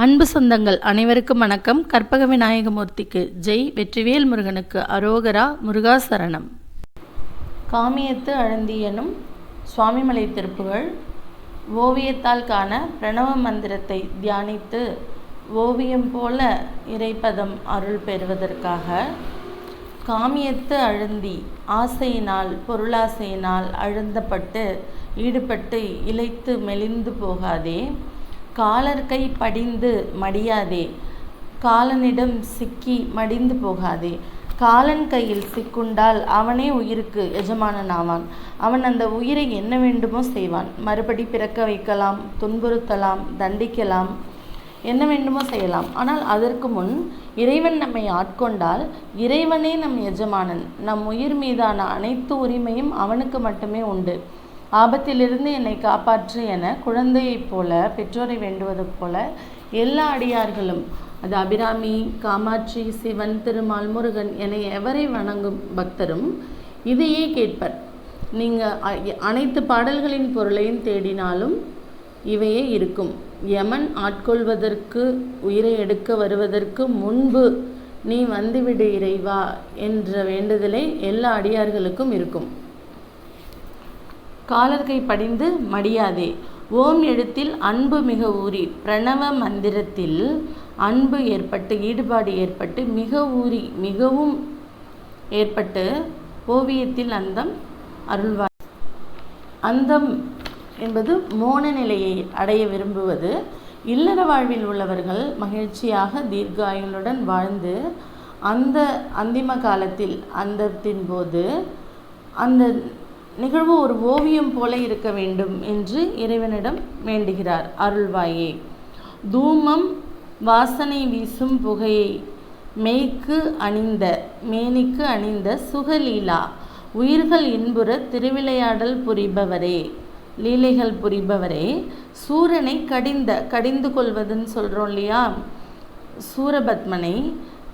அன்பு சொந்தங்கள் அனைவருக்கும் வணக்கம். கற்பக விநாயகமூர்த்திக்கு ஜெய். வெற்றிவேல் முருகனுக்கு அரோகரா முருகாசரணம். காமியத்து அழந்தி எனும் சுவாமிமலை திருப்புகள் ஓவியத்தால் காண பிரணவ மந்திரத்தை தியானித்து ஓவியம் போல இறைப்பதம் அருள் பெறுவதற்காக காமியத்து அழுந்தி ஆசையினால் பொருளாசையினால் அழுந்தப்பட்டு ஈடுபட்டு இழைத்து மெலிந்து போகாதே. காலர் கை படிந்து மடியாதே. காலனிடம் சிக்கி மடிந்து போகாதே. காலன் கையில் சிக்குண்டால் அவனே உயிருக்கு எஜமானன் ஆவான் அவன் அந்த உயிரை என்ன வேண்டுமோ செய்வான். மறுபடி பிறக்க வைக்கலாம் துன்புறுத்தலாம் தண்டிக்கலாம். என்ன வேண்டுமோ செய்யலாம். ஆனால் அதற்கு முன் இறைவன் நம்மை ஆட்கொண்டால் இறைவனே நம் எஜமானன். நம் உயிர் மீதான அனைத்து உரிமையும் அவனுக்கு மட்டுமே உண்டு. ஆபத்திலிருந்து என்னை காப்பாற்று என குழந்தையைப் போல பெற்றோரை வேண்டுவது போல எல்லா அடியார்களும் அது அபிராமி காமாட்சி சிவன் திருமால் முருகன் என எவரை வணங்கும் பக்தரும் இதையே கேட்பர். நீங்கள் அனைத்து பாடல்களின் பொருளையும் தேடினாலும் இவையே இருக்கும். யமன் ஆட்கொள்வதற்கு உயிரை எடுக்க வருவதற்கு முன்பு நீ வந்துவிடு இறைவா என்ற வேண்டுதலே எல்லா அடியார்களுக்கும் இருக்கும். காலர்கை படிந்து மடியாதே. ஓம் எழுத்தில் அன்பு மிக ஊறி பிரணவ மந்திரத்தில் அன்பு ஏற்பட்டு ஈடுபாடு ஏற்பட்டு மிக ஊறி மிகவும் ஏற்பட்டு ஓவியத்தில் அந்தம் அருள்வாய் அந்தம் என்பது மோன நிலையை அடைய விரும்புவது. இல்லற வாழ்வில் உள்ளவர்கள் மகிழ்ச்சியாக தீர்காயுளுடன் வாழ்ந்து அந்த அந்திம காலத்தில் அந்தத்தின் போது அந்த நிகழ்வு ஒரு ஓவியம் போல இருக்க வேண்டும் என்று இறைவனிடம் வேண்டுகிறார். அருள்வாயே தூமம் வாசனை வீசும் புகையை மெய்க்கு அணிந்த மேனிக்கு அணிந்த சுகலீலா உயிர்கள் இன்புற திருவிளையாடல் புரிபவரே லீலைகள் புரிபவரே சூரனை கடிந்த கடிந்து கொள்வதுன்னு சொல்கிறோம் இல்லையா? சூரபத்மனை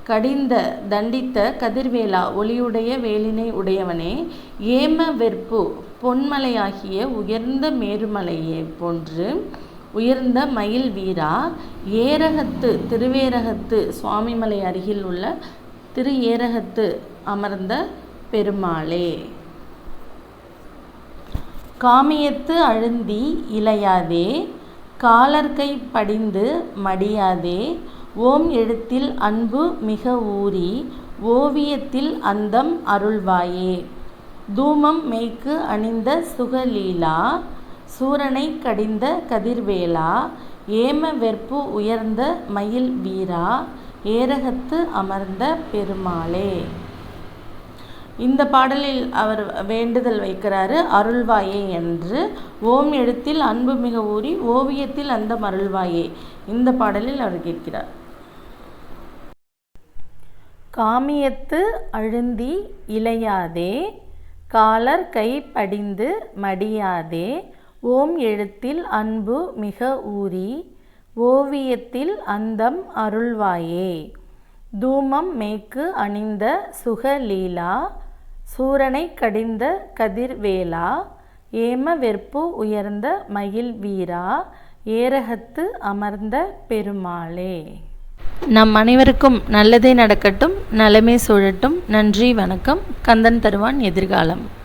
கடிந்த தண்டித்த கதிர்வேலா ஒளியுடைய வேலினை உடையவனே ஏம வெற்பு பொன்மலையாகிய உயர்ந்த மேருமலையே போன்று உயர்ந்த மயில் வீரா ஏரகத்து திருவேரகத்து சுவாமிமலை அருகில் உள்ள திரு ஏரகத்து அமர்ந்த பெருமாளே. காமியத்து அழுந்தி இளையாதே காலர்கை படிந்து மடியாதே ஓம் எழுத்தில் அன்பு மிக ஊறி ஓவியத்தில் அந்தம் அருள்வாயே. தூமம் மெய்க்கு அணிந்த சுகலீலா சூரனை கடிந்த கதிர்வேலா ஏம வெற்பு உயர்ந்த மயில் வீரா ஏரகத்து அமர்ந்த பெருமாளே. இந்த பாடலில் அவர் வேண்டுதல் வைக்கிறாரு அருள்வாயே என்று. ஓம் எழுத்தில் அன்பு மிக ஊறி ஓவியத்தில் அந்த அருள்வாயே இந்த பாடலில் அவர் கேட்கிறார். காமியத்து அழுந்தி இளையாதே காலர் கை படிந்து மடியாதே ஓம் எழுத்தில் அன்பு மிக ஊறி ஓவியத்தில் அந்தம் அருள்வாயே. தூமம் மேக்கு அணிந்த சுகலீலா சூரனை கடிந்த கதிர்வேலா ஏம வெற்பு உயர்ந்த மயில் வீரா ஏரகத்து அமர்ந்த பெருமாளே. நம் அனைவருக்கும் நல்லதே நடக்கட்டும் நலமே சூழட்டும். நன்றி வணக்கம். கந்தன் தருவான் எதிர்காலம்.